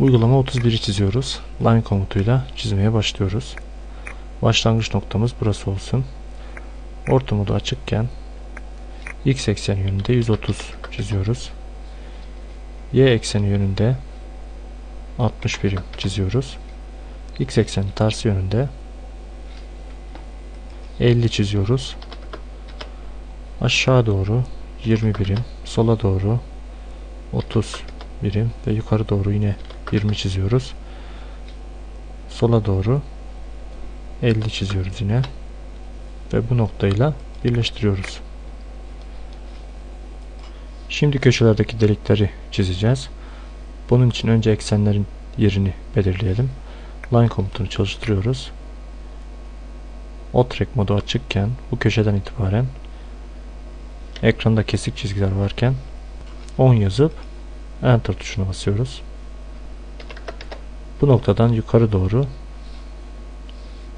Uygulama 31'i çiziyoruz. Line komutuyla çizmeye başlıyoruz. Başlangıç noktamız burası olsun. Orta modu açıkken x ekseni yönünde 130 çiziyoruz. Y ekseni yönünde 60 birim çiziyoruz. X ekseni tersi yönünde 50 çiziyoruz. Aşağı doğru 20 birim, sola doğru 30 birim ve yukarı doğru yine 20 çiziyoruz. Sola doğru 50 çiziyoruz yine. Ve bu noktayla birleştiriyoruz. Şimdi köşelerdeki delikleri çizeceğiz. Bunun için önce eksenlerin yerini belirleyelim. Line komutunu çalıştırıyoruz. Otrek modu açıkken bu köşeden itibaren ekranda kesik çizgiler varken 10 yazıp Enter tuşuna basıyoruz. Bu noktadan yukarı doğru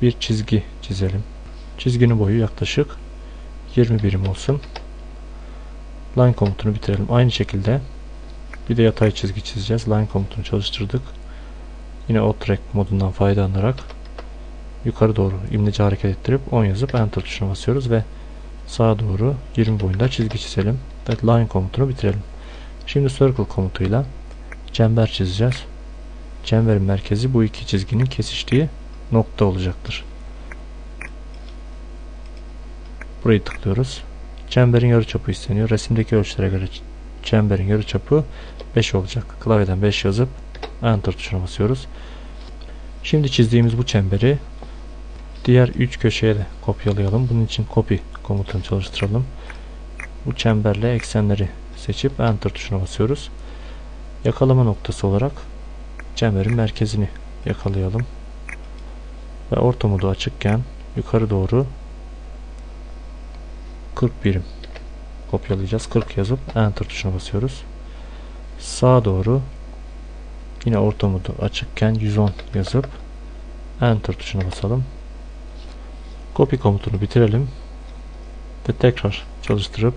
bir çizgi çizelim. Çizginin boyu yaklaşık 20 birim olsun. Line komutunu bitirelim. Aynı şekilde bir de yatay çizgi çizeceğiz. Line komutunu çalıştırdık. Yine o track modundan faydalanarak yukarı doğru imleci hareket ettirip 10 yazıp enter tuşuna basıyoruz ve sağa doğru 20 boyunda çizgi çizelim. Line komutunu bitirelim. Şimdi circle komutuyla çember çizeceğiz. Çemberin merkezi bu iki çizginin kesiştiği nokta olacaktır. Burayı tıklıyoruz. Çemberin yarıçapı isteniyor. Resimdeki ölçülere göre çemberin yarıçapı 5 olacak. Klavyeden 5 yazıp Enter tuşuna basıyoruz. Şimdi çizdiğimiz bu çemberi diğer 3 köşeye de kopyalayalım. Bunun için copy komutunu çalıştıralım. Bu çemberle eksenleri seçip Enter tuşuna basıyoruz. Yakalama noktası olarak çemberin merkezini yakalayalım. Ve orta modu açıkken yukarı doğru 40 birim kopyalayacağız. 40 yazıp Enter tuşuna basıyoruz. Sağa doğru yine orta modu açıkken 110 yazıp Enter tuşuna basalım. Copy komutunu bitirelim. Ve tekrar çalıştırıp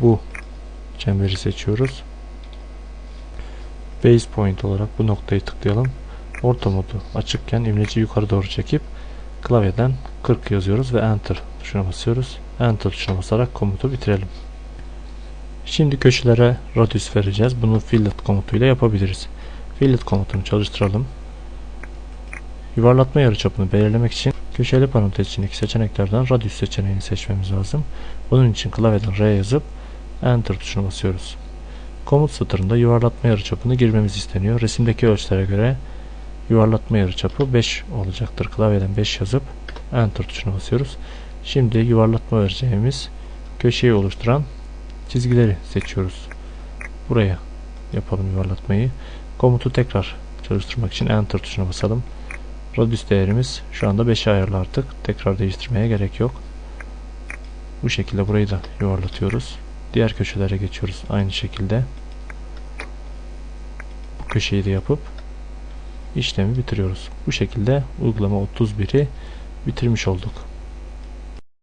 bu çemberi seçiyoruz. Base point olarak bu noktayı tıklayalım. Orta modu açıkken imleci yukarı doğru çekip klavyeden 40 yazıyoruz ve enter tuşuna basıyoruz. Enter tuşuna basarak komutu bitirelim. Şimdi köşelere radius vereceğiz. Bunu fillet komutuyla yapabiliriz. Fillet komutunu çalıştıralım. Yuvarlatma yarıçapını belirlemek için köşeli parantez içindeki seçeneklerden radius seçeneğini seçmemiz lazım. Bunun için klavyeden R yazıp Enter tuşuna basıyoruz. Komut satırında yuvarlatma yarıçapını girmemiz isteniyor. Resimdeki ölçülere göre yuvarlatma yarıçapı 5 olacaktır. Klavyeden 5 yazıp Enter tuşuna basıyoruz. Şimdi yuvarlatma vereceğimiz köşeyi oluşturan çizgileri seçiyoruz. Buraya yapalım yuvarlatmayı. Komutu tekrar çalıştırmak için Enter tuşuna basalım. Radius değerimiz şu anda 5'e ayarlı artık. Tekrar değiştirmeye gerek yok. Bu şekilde burayı da yuvarlatıyoruz. Diğer köşelere geçiyoruz aynı şekilde. Bu köşeyi de yapıp işlemi bitiriyoruz. Bu şekilde uygulama 31'i bitirmiş olduk.